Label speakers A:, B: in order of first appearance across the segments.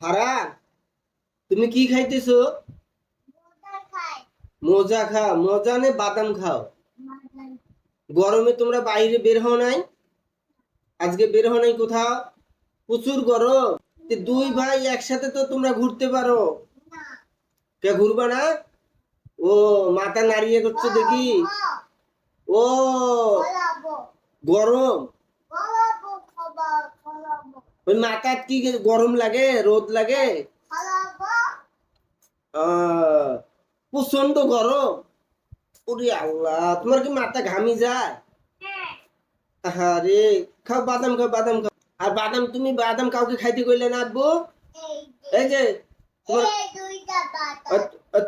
A: হারান তুমি কি খাইতেছো? মজা খাও মজা নে বাদাম খাও। গরমে তোমরা বাইরে বের হও নাই? আজকে বের হও নাই কোথাও? প্রচুর গরম। দুই ভাই একসাথে তো তোমরা ঘুরতে পারো। কে ঘুরবা না? ও মাথা নাড়িয়ে করছ দেখি। ও গরম। ওই মাথার কি গরম লাগে রোদ লাগে? প্রচণ্ড গরম। ওরে আল্লাহ তোমার কি মাথা ঘামি যায়? আরে খাও বাদাম খাও বাদাম খাও। আর বাদাম তুমি বাদাম কাউকে খাইতে কইলে না আব্বু? এই যে তোমার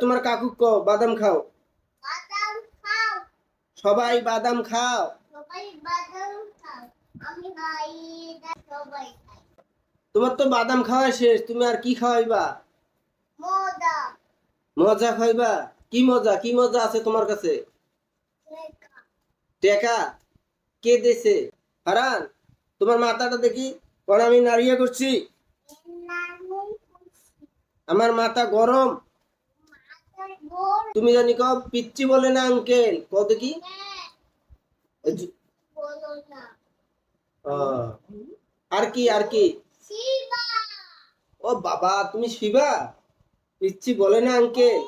A: তোমার কাকু ক বাদাম খাও। সবাই বাদাম খাও।
B: আমি খাই সবাই খাই।
A: তোমার তো বাদাম খাওয়া শেষ তুমি আর কি খাওয়াইবা? মজা। খাইবা? কি মজা? কি মজা আছে তোমার কাছে? টেকা। কে দেছে? হারান তোমার মাথাটা দেখি কোন আমি নাড়িয়ে করছি। আমার মাথা গরম। তুমি জানি কব পিচ্ছি বলে না আঙ্কেল কত কি আর কি আর কি? ও বাবা তুমি শিবা? পিচ্ছি বলে না আঙ্কেল